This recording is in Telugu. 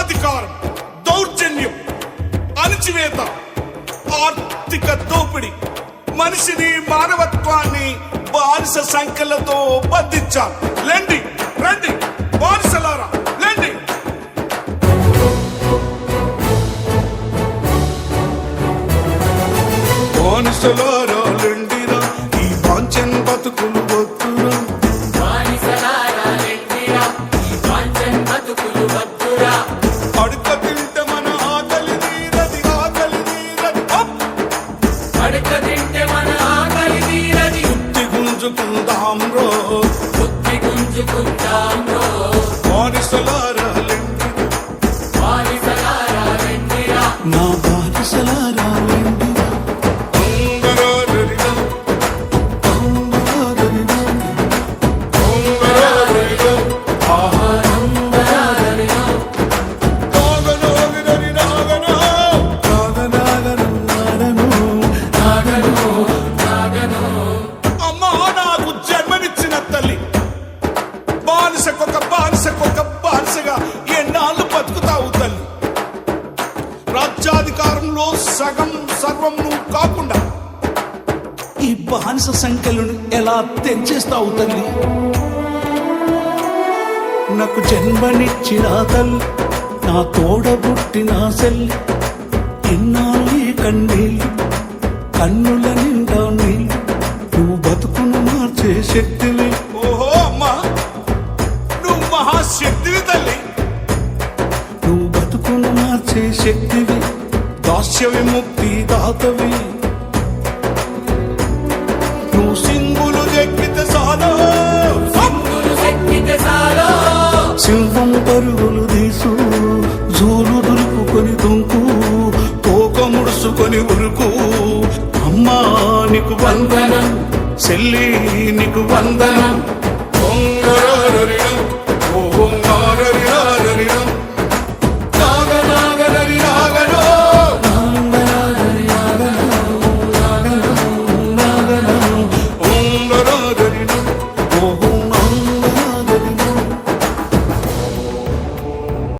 అధికారం దౌర్జన్యం అణచివేత ఆర్థిక దోపిడి మనిషిని మానవత్వాన్ని బానిస సంఖ్యలతో బంధించాలి రండి రండి బానిసలారా. బానిసలారా లెండిరా ఈ వాంఛన్ బతుకులు వద్దురా? అడుక తింటే మన ఆకలి తీరది ఆకలి తీరది. అప్! బుద్ధి గుంజుకుందాం రో. బానిసలారా కాకుండా ఈ బానిస సంఖ్యలను ఎలా తెంచేస్తావు తల్లి? నాకు జన్మనిచ్చిన తల్లి నా తోడబుట్టిన సెల్లి ఇన్నాళ్ళు కన్నీళ్ళు కన్నుల నిండా నీళ్ళు నువ్వు బతుకును మార్చే శక్తివి ఓహో అమ్మా నువ్వు మహాశక్తివి తల్లి. నువ్వు బతుకును మార్చే శక్తివి దాస్య విముక్తి దాతవి. సింహం పరుగులు తీసు జూలు దులుపుకొని దుంకు తోక ముడుసుకొని ఉరుకు. అమ్మా నీకు వందనం చెల్లి నీకు వందనం.